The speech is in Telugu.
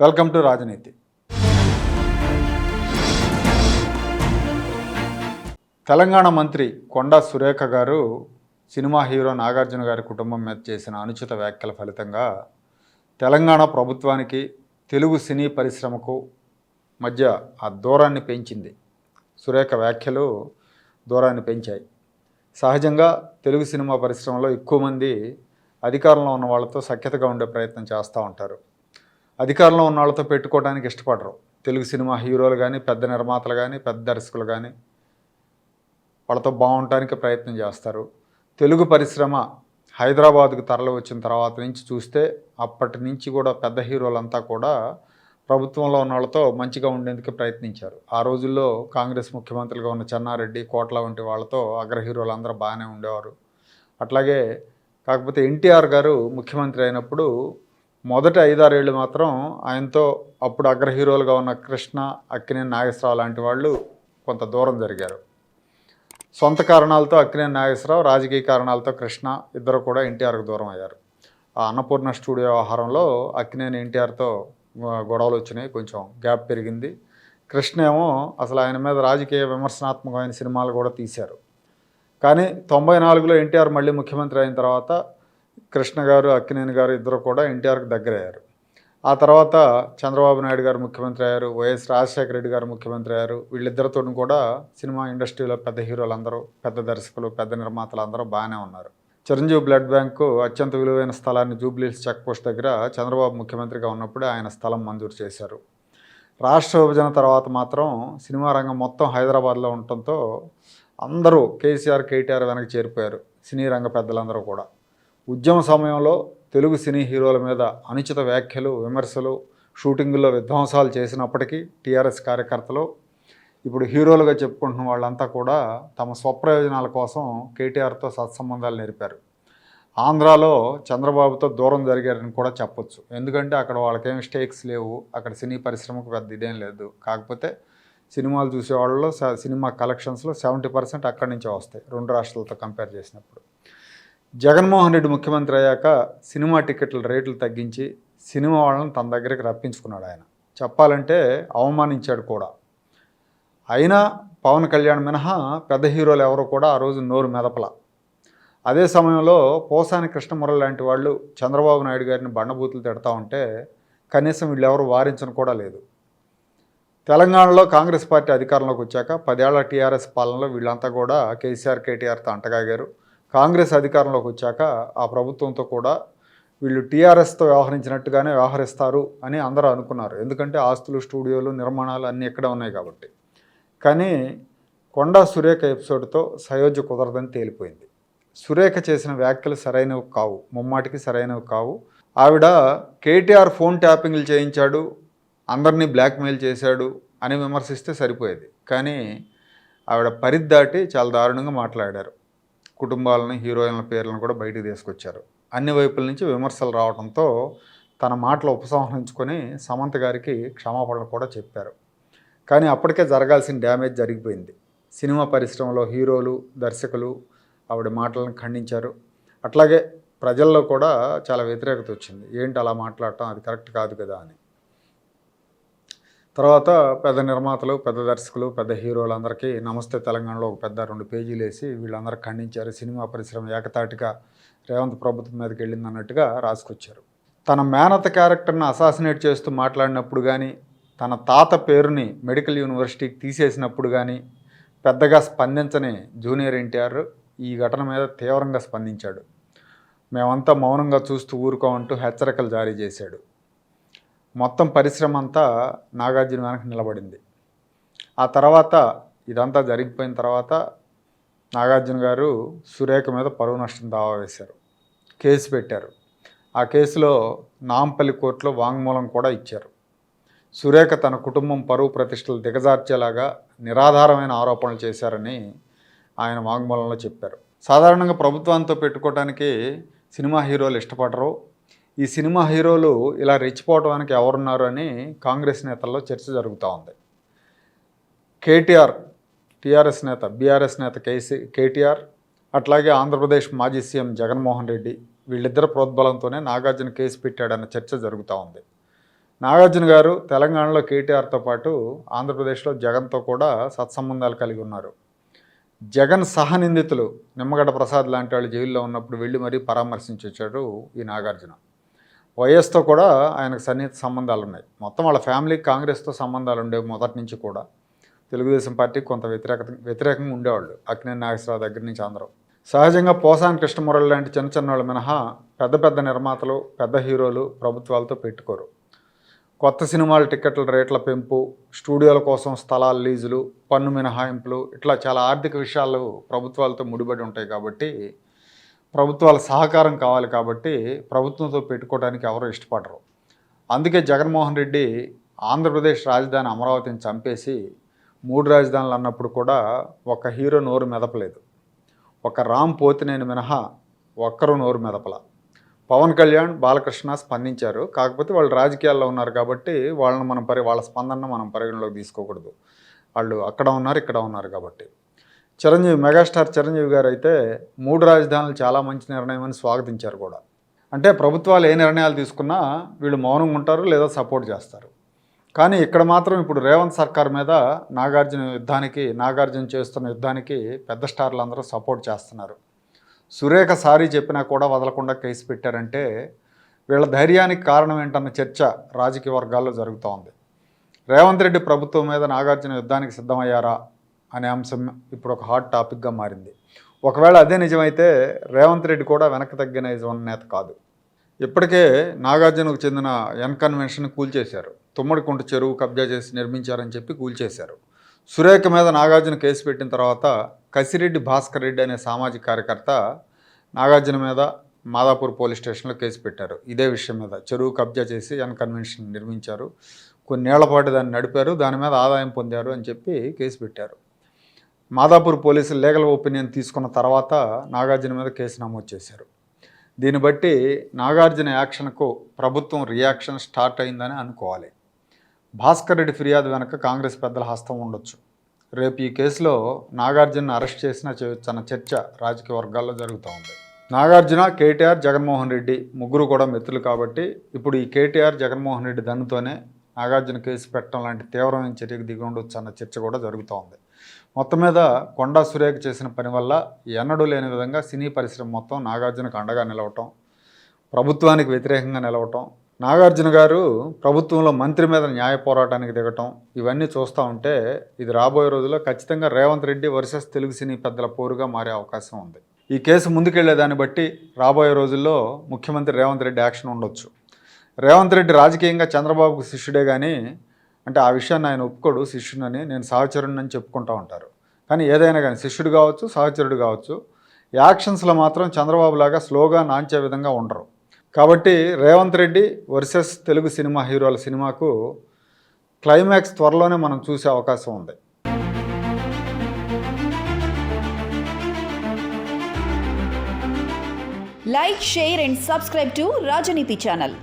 వెల్కమ్ టు రాజనీతి. తెలంగాణ మంత్రి కొండా సురేఖ గారు సినిమా హీరో నాగార్జున గారి కుటుంబం మీద చేసిన అనుచిత వ్యాఖ్యల ఫలితంగా తెలంగాణ ప్రభుత్వానికి తెలుగు సినీ పరిశ్రమకు మధ్య ఆ దూరాన్ని పెంచింది. సురేఖ వ్యాఖ్యలు దూరాన్ని పెంచాయి. సహజంగా తెలుగు సినిమా పరిశ్రమలో ఎక్కువ మంది అధికారంలో ఉన్న వాళ్ళతో సఖ్యతగా ఉండే ప్రయత్నం చేస్తూ ఉంటారు. అధికారంలో ఉన్న వాళ్ళతో పెట్టుకోవడానికి ఇష్టపడరు. తెలుగు సినిమా హీరోలు కానీ పెద్ద నిర్మాతలు కానీ పెద్ద దర్శకులు కానీ వాళ్ళతో బాగుండటానికి ప్రయత్నం చేస్తారు. తెలుగు పరిశ్రమ హైదరాబాద్కు తరలి వచ్చిన తర్వాత నుంచి చూస్తే అప్పటి నుంచి కూడా పెద్ద హీరోలంతా కూడా ప్రభుత్వంలో ఉన్న వాళ్ళతో మంచిగా ఉండేందుకు ప్రయత్నించారు. ఆ రోజుల్లో కాంగ్రెస్ ముఖ్యమంత్రిగా ఉన్న చెన్నారెడ్డి కోట్ల వంటి వాళ్ళతో అగ్ర హీరోలు అందరూ బాగానే ఉండేవారు. అట్లాగే కాకపోతే ఎన్టీఆర్ గారు ముఖ్యమంత్రి అయినప్పుడు మొదటి ఐదారేళ్ళు మాత్రం ఆయనతో అప్పుడు అగ్ర హీరోలుగా ఉన్న కృష్ణ అక్కినేని నాగేశ్వరరావు లాంటి వాళ్ళు కొంత దూరం జరిగారు. సొంత కారణాలతో అక్కినేని నాగేశ్వరరావు రాజకీయ కారణాలతో కృష్ణ ఇద్దరు కూడా ఎన్టీఆర్కు దూరం అయ్యారు. ఆ అన్నపూర్ణ స్టూడియో వ్యవహారంలో అక్కినేని ఎన్టీఆర్తో గొడవలు వచ్చినాయి. కొంచెం గ్యాప్ పెరిగింది. కృష్ణ ఏమో అసలు ఆయన మీద రాజకీయ విమర్శనాత్మకమైన సినిమాలు కూడా తీశారు. కానీ తొంభై నాలుగులో ఎన్టీఆర్ మళ్ళీ ముఖ్యమంత్రి అయిన తర్వాత కృష్ణ గారు అక్కినేని గారు ఇద్దరు కూడా ఎన్టీఆర్కి దగ్గరయ్యారు. ఆ తర్వాత చంద్రబాబు నాయుడు గారు ముఖ్యమంత్రి అయ్యారు వైఎస్ రాజశేఖర రెడ్డి గారు ముఖ్యమంత్రి అయ్యారు. వీళ్ళిద్దరితో కూడా సినిమా ఇండస్ట్రీలో పెద్ద హీరోలు అందరూ పెద్ద దర్శకులు పెద్ద నిర్మాతలు అందరూ బాగానే ఉన్నారు. చిరంజీవి బ్లడ్ బ్యాంకు అత్యంత విలువైన స్థలాన్ని జూబ్లీస్ చెక్పోస్ట్ దగ్గర చంద్రబాబు ముఖ్యమంత్రిగా ఉన్నప్పుడే ఆయన స్థలం మంజూరు చేశారు. రాష్ట్ర విభజన తర్వాత మాత్రం సినిమా రంగం మొత్తం హైదరాబాద్లో ఉండటంతో అందరూ కేసీఆర్ కేటీఆర్ వెనక్కి చేరిపోయారు. సినీ రంగ పెద్దలందరూ కూడా. ఉద్యమ సమయంలో తెలుగు సినీ హీరోల మీద అనుచిత వ్యాఖ్యలు విమర్శలు షూటింగుల్లో విధ్వంసాలు చేసినప్పటికీ టీఆర్ఎస్ కార్యకర్తలు ఇప్పుడు హీరోలుగా చెప్పుకుంటున్న వాళ్ళంతా కూడా తమ స్వప్రయోజనాల కోసం కేటీఆర్తో సత్సంబంధాలు నేర్పారు. ఆంధ్రాలో చంద్రబాబుతో దూరం జరిగారని కూడా చెప్పొచ్చు. ఎందుకంటే అక్కడ వాళ్ళకేం స్టేక్స్ లేవు అక్కడ సినీ పరిశ్రమకు పెద్ద ఇదేం లేదు. కాకపోతే సినిమాలు చూసేవాళ్ళలో స- సినిమా కలెక్షన్స్లో సెవెంటీ పర్సెంట్ అక్కడి నుంచే వస్తాయి రెండు రాష్ట్రాలతో కంపేర్ చేసినప్పుడు. జగన్మోహన్ రెడ్డి ముఖ్యమంత్రి అయ్యాక సినిమా టికెట్ల రేట్లు తగ్గించి సినిమా వాళ్ళని తన దగ్గరికి రప్పించుకున్నాడు ఆయన. చెప్పాలంటే అవమానించాడు కూడా. అయినా పవన్ కళ్యాణ్ మినహా పెద్ద హీరోలు ఎవరు కూడా ఆ రోజు నోరు మెదపల. అదే సమయంలో పోసాని కృష్ణమురళి లాంటి వాళ్ళు చంద్రబాబు నాయుడు గారిని బండబూతులు తిడతా ఉంటే కనీసం వీళ్ళెవరు వారించను కూడా లేదు. తెలంగాణలో కాంగ్రెస్ పార్టీ అధికారంలోకి వచ్చాక పదేళ్ళ టీఆర్ఎస్ పాలనలో వీళ్ళంతా కూడా కేసీఆర్ కేటీఆర్తో అంటగాగారు. కాంగ్రెస్ అధికారంలోకి వచ్చాక ఆ ప్రభుత్వంతో కూడా వీళ్ళు టీఆర్ఎస్తో వ్యవహరించినట్టుగానే వ్యవహరిస్తారు అని అందరూ అనుకున్నారు. ఎందుకంటే ఆస్తులు స్టూడియోలు నిర్మాణాలు అన్నీ ఇక్కడే ఉన్నాయి కాబట్టి. కానీ కొండా సురేఖ ఎపిసోడ్తో సయోధ్య కుదరదని తేలిపోయింది. సురేఖ చేసిన వ్యాఖ్యలు సరైనవి కావు. ముమ్మాటికి సరైనవి కావు. ఆవిడ కేటీఆర్ ఫోన్ ట్యాపింగ్లు చేయించాడు అందరినీ బ్లాక్మెయిల్ చేశాడు అని విమర్శిస్తే సరిపోయేది. కానీ ఆవిడ పరిద్దాటి దాటి చాలా దారుణంగా మాట్లాడారు. కుటుంబాలని హీరోయిన్ల పేర్లను కూడా బయటకు తీసుకొచ్చారు. అన్ని వైపుల నుంచి విమర్శలు రావడంతో తన మాటలు ఉపసంహరించుకొని సమంత గారికి క్షమాపణలు కూడా చెప్పారు. కానీ అప్పటికే జరగాల్సిన డ్యామేజ్ జరిగిపోయింది. సినిమా పరిశ్రమలో హీరోలు దర్శకులు ఆవిడ మాటలను ఖండించారు. అట్లాగే ప్రజల్లో కూడా చాలా వ్యతిరేకత వచ్చింది. ఏంటి అలా మాట్లాడటం? అది కరెక్ట్ కాదు కదా అని. తర్వాత పెద్ద నిర్మాతలు పెద్ద దర్శకులు పెద్ద హీరోలందరికీ నమస్తే తెలంగాణలో ఒక పెద్ద రెండు పేజీలు వేసి వీళ్ళందరూ ఖండించారు. సినిమా పరిశ్రమ ఏకతాటిగా రేవంత్ ప్రభుత్వం మీదకి వెళ్ళింది అన్నట్టుగా రాసుకొచ్చారు. తన మేనత క్యారెక్టర్ని అసాసినేట్ చేస్తూ మాట్లాడినప్పుడు కానీ తన తాత పేరుని మెడికల్ యూనివర్సిటీకి తీసేసినప్పుడు కానీ పెద్దగా స్పందించని జూనియర్ ఎన్టీఆర్ ఈ ఘటన మీద తీవ్రంగా స్పందించాడు. మేమంతా మౌనంగా చూస్తూ ఊరుకోమంటూ హెచ్చరికలు జారీ చేశాడు. మొత్తం పరిశ్రమ అంతా నాగార్జున వెనక నిలబడింది. ఆ తర్వాత ఇదంతా జరిగిపోయిన తర్వాత నాగార్జున గారు సురేఖ మీద పరువు నష్టం దావా వేశారు. కేసు పెట్టారు. ఆ కేసులో నాంపల్లి కోర్టులో వాంగ్మూలం కూడా ఇచ్చారు. సురేఖ తన కుటుంబం పరువు ప్రతిష్టలు దిగజార్చేలాగా నిరాధారమైన ఆరోపణలు చేశారని ఆయన వాంగ్మూలంలో చెప్పారు. సాధారణంగా ప్రభుత్వంతో పెట్టుకోవడానికి సినిమా హీరోలు ఇష్టపడరు. ఈ సినిమా హీరోలు ఇలా రెచ్చిపోవడానికి ఎవరున్నారు అని కాంగ్రెస్ నేతల్లో చర్చ జరుగుతూ ఉంది. కేటీఆర్ టీఆర్ఎస్ నేత బీఆర్ఎస్ నేత కేసీ కేటీఆర్ అట్లాగే ఆంధ్రప్రదేశ్ మాజీ సీఎం జగన్మోహన్ రెడ్డి వీళ్ళిద్దరు ప్రోద్బలంతోనే నాగార్జున కేసు పెట్టాడన్న చర్చ జరుగుతూ ఉంది. నాగార్జున గారు తెలంగాణలో కేటీఆర్తో పాటు ఆంధ్రప్రదేశ్లో జగన్తో కూడా సత్సంబంధాలు కలిగి ఉన్నారు. జగన్ సహనిందితులు నిమ్మగడ్డ ప్రసాద్ లాంటి వాళ్ళు జైల్లో ఉన్నప్పుడు వెళ్ళి మరీ పరామర్శించి వచ్చాడు ఈ నాగార్జున. వైఎస్తో కూడా ఆయనకు సన్నిహిత సంబంధాలు ఉన్నాయి మొత్తం వాళ్ళ ఫ్యామిలీకి కాంగ్రెస్తో సంబంధాలు ఉండేవి మొదటి నుంచి కూడా తెలుగుదేశం పార్టీకి కొంత వ్యతిరేకత వ్యతిరేకంగా ఉండేవాళ్ళు. అక్కినేని నాగేశ్వరరావు దగ్గర నుంచి అందరూ. సహజంగా పోసాని కృష్ణమురళి లాంటి చిన్న చిన్న వాళ్ళు మినహా పెద్ద పెద్ద నిర్మాతలు పెద్ద హీరోలు ప్రభుత్వాలతో పెట్టుకోరు. కొత్త సినిమాల టికెట్ల రేట్ల పెంపు స్టూడియోల కోసం స్థలాల లీజులు పన్ను మినహాయింపులు ఇట్లా చాలా ఆర్థిక విషయాలు ప్రభుత్వాలతో ముడిపడి ఉంటాయి కాబట్టి ప్రభుత్వాల సహకారం కావాలి కాబట్టి ప్రభుత్వంతో పెట్టుకోవడానికి ఎవరు ఇష్టపడరు. అందుకే జగన్మోహన్ రెడ్డి ఆంధ్రప్రదేశ్ రాజధాని అమరావతిని చంపేసి మూడు రాజధానులు అన్నప్పుడు కూడా ఒక హీరో నోరు మెదపలేదు. ఒక రామ్ పోతినేని మినహా ఒక్కరు నోరు మెదపల. పవన్ కళ్యాణ్ బాలకృష్ణ స్పందించారు. కాకపోతే వాళ్ళు రాజకీయాల్లో ఉన్నారు కాబట్టి వాళ్ళని మనం పరి వాళ్ళ స్పందన మనం పరిగణలోకి తీసుకోకూడదు. వాళ్ళు అక్కడ ఉన్నారు ఇక్కడ ఉన్నారు కాబట్టి. చిరంజీవి మెగాస్టార్ చిరంజీవి గారు అయితే మూడు రాజధానులు చాలా మంచి నిర్ణయం అని స్వాగతించారు కూడా. అంటే ప్రభుత్వాలు ఏ నిర్ణయాలు తీసుకున్నా వీళ్ళు మౌనంగా ఉంటారు లేదా సపోర్ట్ చేస్తారు. కానీ ఇక్కడ మాత్రం ఇప్పుడు రేవంత్ సర్కార్ మీద నాగార్జున యుద్ధానికి నాగార్జున చేస్తున్న యుద్ధానికి పెద్ద స్టార్లు అందరూ సపోర్ట్ చేస్తున్నారు. సురేఖ సారీ చెప్పినా కూడా వదలకుండా కేసు పెట్టారంటే వీళ్ళ ధైర్యానికి కారణం ఏంటన్న చర్చ రాజకీయ వర్గాల్లో జరుగుతోంది. రేవంత్ రెడ్డి ప్రభుత్వం మీద నాగార్జున యుద్ధానికి సిద్ధమయ్యారా? అనే అంశం ఇప్పుడు ఒక హాట్ టాపిక్గా మారింది. ఒకవేళ అదే నిజమైతే రేవంత్ రెడ్డి కూడా వెనక్కి తగ్గిన నిజం నేత కాదు. ఇప్పటికే నాగార్జునకు చెందిన ఎన్ కన్వెన్షన్ కూల్చేశారు. తుమ్మడికుంట చెరువు కబ్జా చేసి నిర్మించారని చెప్పి కూల్చేశారు. సురేఖ మీద నాగార్జున కేసు పెట్టిన తర్వాత కసిరెడ్డి భాస్కర్ రెడ్డి అనే సామాజిక కార్యకర్త నాగార్జున మీద మాదాపూర్ పోలీస్ స్టేషన్లో కేసు పెట్టారు. ఇదే విషయం మీద చెరువు కబ్జా చేసి ఎన్ కన్వెన్షన్ నిర్మించారు. కొన్నేళ్ళపాటు దాన్ని నడిపారు. దాని మీద ఆదాయం పొందారు అని చెప్పి కేసు పెట్టారు. మాదాపూర్ పోలీసులు లీగల్ ఒపీనియన్ తీసుకున్న తర్వాత నాగార్జున మీద కేసు నమోదు చేశారు. దీన్ని బట్టి నాగార్జున యాక్షన్కు ప్రభుత్వం రియాక్షన్ స్టార్ట్ అయిందని అనుకోవాలి. భాస్కర్ రెడ్డి ఫిర్యాదు వెనక కాంగ్రెస్ పెద్దల హస్తం ఉండొచ్చు. రేపు ఈ కేసులో నాగార్జున అరెస్ట్ చేసిన తన చర్చ రాజకీయ వర్గాల్లో జరుగుతూ ఉంది. నాగార్జున కేటీఆర్ జగన్మోహన్ రెడ్డి ముగ్గురు కూడా మిత్రులు కాబట్టి ఇప్పుడు ఈ కేటీఆర్ జగన్మోహన్ రెడ్డి దన్నుతోనే నాగార్జున కేసు పెట్టడం లాంటి తీవ్రమైన చర్యకు దిగి ఉండొచ్చు అన్న చర్చ కూడా జరుగుతూ ఉంది. మొత్తం మీద కొండా సురేఖ చేసిన పని వల్ల ఎన్నడూ లేని విధంగా సినీ పరిశ్రమ మొత్తం నాగార్జునకు అండగా నిలవటం ప్రభుత్వానికి వ్యతిరేకంగా నిలవటం నాగార్జున గారు ప్రభుత్వంలో మంత్రి మీద న్యాయ పోరాటానికి దిగటం ఇవన్నీ చూస్తూ ఉంటే ఇది రాబోయే రోజుల్లో ఖచ్చితంగా రేవంత్ రెడ్డి వర్సెస్ తెలుగు సినీ పెద్దల పోరుగా మారే అవకాశం ఉంది. ఈ కేసు ముందుకెళ్ళేదాన్ని బట్టి రాబోయే రోజుల్లో ముఖ్యమంత్రి రేవంత్ రెడ్డి యాక్షన్ ఉండొచ్చు. రేవంత్ రెడ్డి రాజకీయంగా చంద్రబాబుకు శిష్యుడే కానీ అంటే ఆ విషయాన్ని ఆయన ఒప్పుకోడు శిష్యునని నేను సహచరుడిని అని చెప్పుకుంటూ ఉంటారు. కానీ ఏదైనా కానీ శిష్యుడు కావచ్చు సహచరుడు కావచ్చు యాక్షన్స్లో మాత్రం చంద్రబాబు లాగా స్లోగా నాంచే విధంగా ఉండరు. కాబట్టి రేవంత్ రెడ్డి వర్సెస్ తెలుగు సినిమా హీరోల సినిమాకు క్లైమాక్స్ త్వరలోనే మనం చూసే అవకాశం ఉంది. Like share and subscribe to Rajaneeti channel